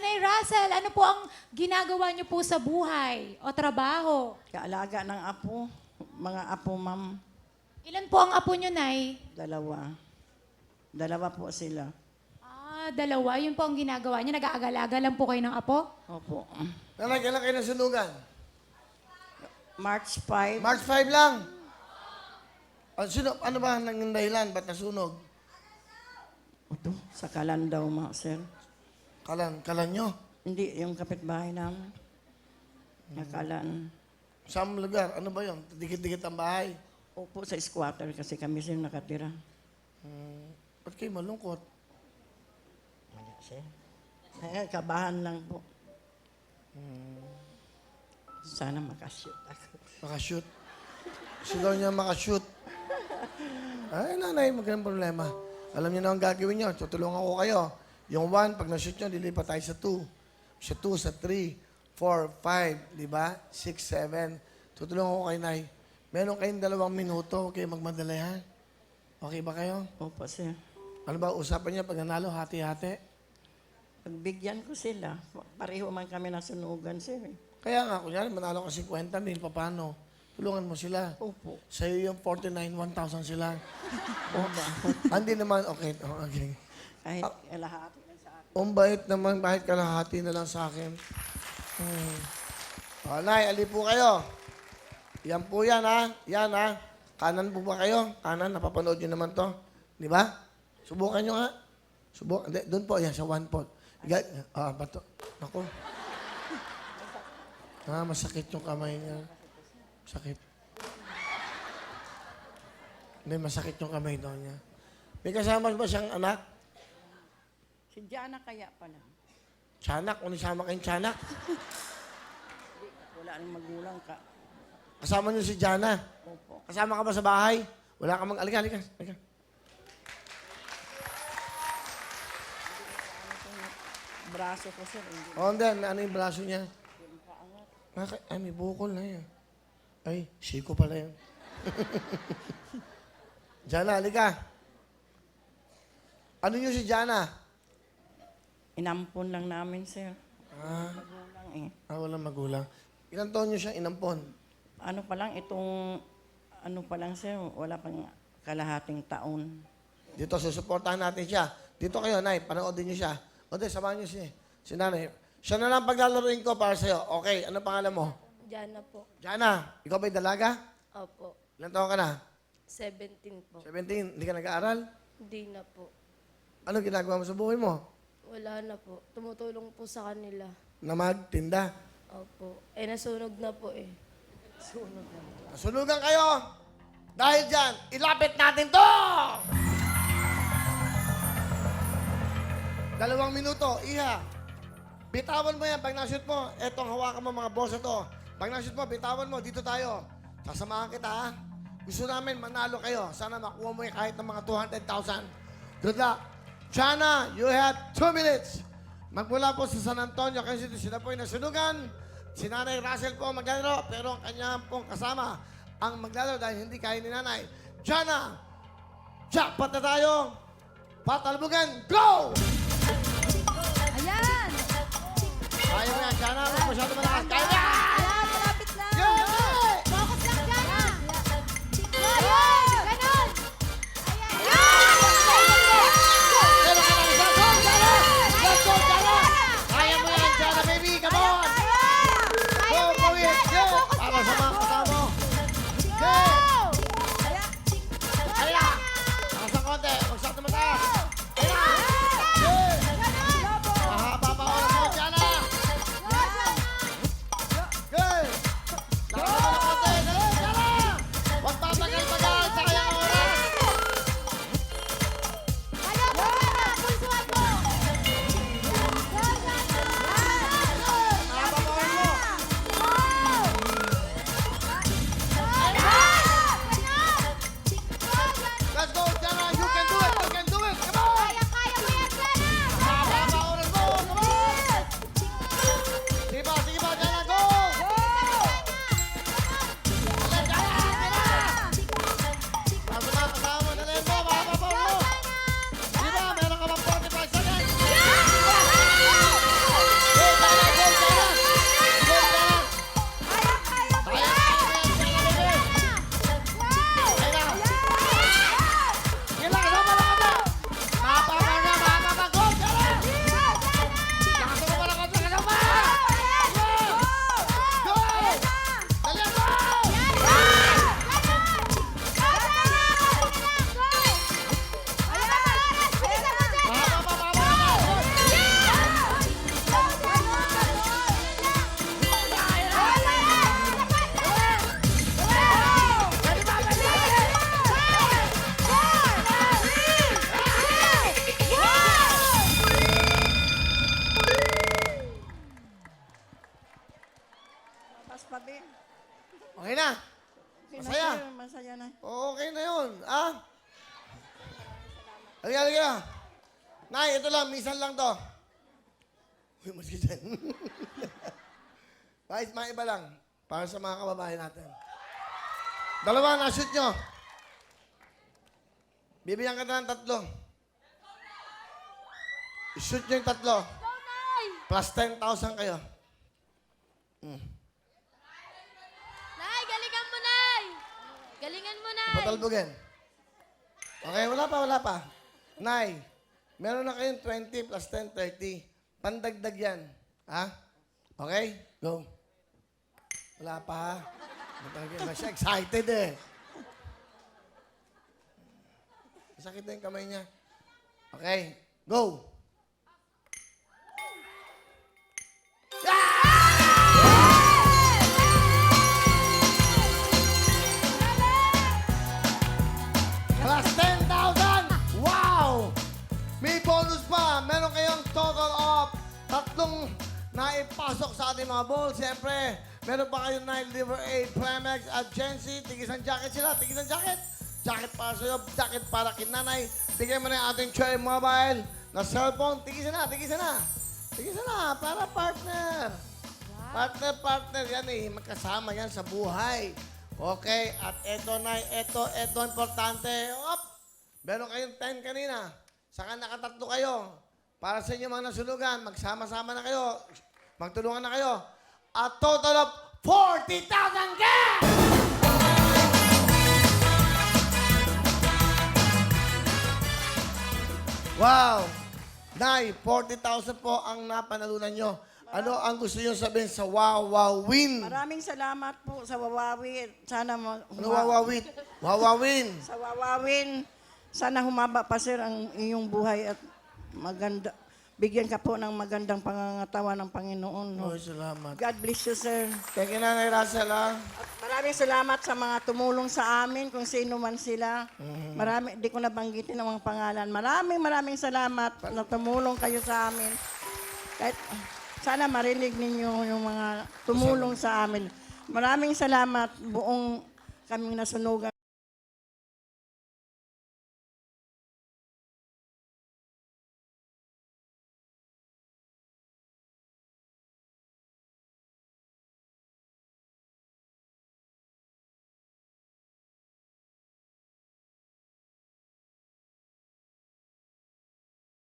Nanay Russell, ano po ang ginagawa niyo po sa buhay o trabaho? Kaalaga ng apo. Mga apo, ma'am. Ilan po ang apo niyo, Nay? Dalawa. Dalawa po sila. Ah, dalawa. Yun po ang ginagawa niyo. Nag-aagalaga lang po kayo ng apo? Opo. Nanay, kailan kayo nasunugan? March 5. March 5 lang. Ano, sino, ano ba ang dahilan? Ba't nasunog? Ito, sa Kalandaw, ma, sir. Kalan, kalan nyo. Hindi, yung kapitbahay namin. Nakalan. Saan lugar? Ano ba yun? Dikit-dikit ang bahay. Opo, sa squatter kasi kami sir nakatira. Ba't kayo malungkot? Wala, sir. Eh, kabahan lang po. Sana makashoot ako. Makashoot. Gusto daw niya makashoot. Ay, nanay, magandang problema. Alam niyo na ang gagawin niyo. Tutulungan ko kayo. Yung 1, pag na-shoot niyo, lilipat tayo sa 2. Sa 2, sa 3, 4, 5, di ba? 6, 7. Tutulungan ko kayo, nay. Meron kayong dalawang minuto. Huwag kayong magmadali, ha? Okay ba kayo? Opo, sir. Ano ba usapan niya pag nanalo, hati-hati? Pagbigyan ko sila, pareho man kami nasunugan, sir. eh. Kaya nga, kunyari, manalo ka 50 mil, paano? Tulungan mo sila. Opo. Sa'yo yung 49, 1,000 sila. o, hindi naman, okay. oh, okay. Kahit kalahati lang sa akin. Ang bait naman, kahit kalahati na lang sa akin. Hmm. O, Nay, ali po kayo. Yan po yan, ha? Yan, ha? Kanan po ba kayo? Kanan, napapanood nyo naman to. Di ba? Subukan nyo nga. Subukan. Hindi, doon po, yan, sa one pot. Iga, ah, bato. Ako. Ah, masakit yung kamay niya. Sakit. Hindi, masakit yung kamay daw niya. May kasama ba siyang anak? Si Jana kaya pala. Tiyanak, kung isama kayong tiyanak. Wala nang magulang ka. Kasama niyo si Jana. Opo. Kasama ka ba sa bahay? Wala ka mang... Alika, alika. alika. Braso ko, sir. Hindi. O, hindi. Ano yung braso niya? Bakit? Ay, may bukol na yan. Ay, siko pala yan. Jana, alika. Ano niyo si Jana? Inampon lang namin, sir. Ah, Magulang eh. ah walang magulang. Ilang taon niyo siya inampon? Ano pa lang, itong, ano pa lang, sir, wala pang kalahating taon. Dito, susuportahan natin siya. Dito kayo, Nay, panoodin niyo siya. O, di, samahan niyo si, si Nanay. Siya na lang paglalaroin ko para sa'yo. Okay, ano pangalan mo? Diyan na po. Jana, ikaw ba'y dalaga? Opo. Ilang taon ka na? 17 po. 17, hindi ka nag-aaral? Hindi na po. Ano ginagawa mo sa buhay mo? Wala na po. Tumutulong po sa kanila. Na magtinda. Opo. Eh, nasunog na po eh. Nasunugan kayo! Dahil dyan, ilapit natin to! Dalawang minuto, iha. Bitawan mo yan pag nashoot mo. Etong hawakan mo mga boss to. Pag nashoot mo, bitawan mo. Dito tayo. Sasamahan kita, ha? Gusto namin manalo kayo. Sana makuha mo yung kahit ng mga 200,000. Good luck. Chana, you have two minutes. Magmula po sa San Antonio, kasi sila po yung nasunugan. Si Nanay Russell po maglalaro, pero ang kanya pong kasama ang maglalaro dahil hindi kaya ni Nanay. Chana, jackpot na tayo. Patalbugan, go! Ayan! Kaya mo yan, Chana. Huwag masyado malakas. Kaya Nay, ito lang. Minsan lang to. Uy, mas dyan. Kahit mga iba lang. Para sa mga kababayan natin. Dalawa, na-shoot nyo. Bibigyan ka na ng tatlo. I-shoot nyo yung tatlo. Plus 10,000 kayo. Nay, galingan mo, Nay! Galingan mo, Nay! Patalbogin. Okay, wala pa, wala pa. Nay, meron na kayong 20 plus 10, 30. Pandagdag yan. Ha? Okay? Go. Wala pa. Na siya. Excited eh. Sakit na yung kamay niya. Okay. Go. Ball. Siyempre, meron pa kayong Nine Liver 8, Primex at Gency. Tigisan jacket sila. Tigisan jacket. Jacket para sa'yo. Jacket para kay nanay. Tigyan mo na yung ating Cherry Mobile na cellphone. Tigisan na. Tigisan na. Tigisan na. Para partner. Partner, partner, yan eh. Magkasama yan sa buhay. Okay, at eto na, eto, eto, importante. Op! Meron kayong 10 kanina. Saka nakatatlo kayo. Para sa inyo mga nasulugan, magsama-sama na kayo. Magtulungan na kayo. A total of 40,000 cash! Wow! Nay, 40,000 po ang napanalunan nyo. Ano ang gusto nyo sabihin sa Wow Wow Win? Maraming salamat po sa Wawawi. Sana mo, Ano wawawin? Wawawin. sa Wawawin, sana humaba pa sir ang iyong buhay at maganda. Bigyan ka po ng magandang pangangatawan ng Panginoon. No? Oh, salamat. God bless you, sir. Thank you, Nanay Russell, ah. At maraming salamat sa mga tumulong sa amin, kung sino man sila. Marami, di ko nabanggitin ang mga pangalan. Maraming maraming salamat na tumulong kayo sa amin. Kahit, sana marinig ninyo yung mga tumulong sa amin. Maraming salamat buong kaming nasunugan.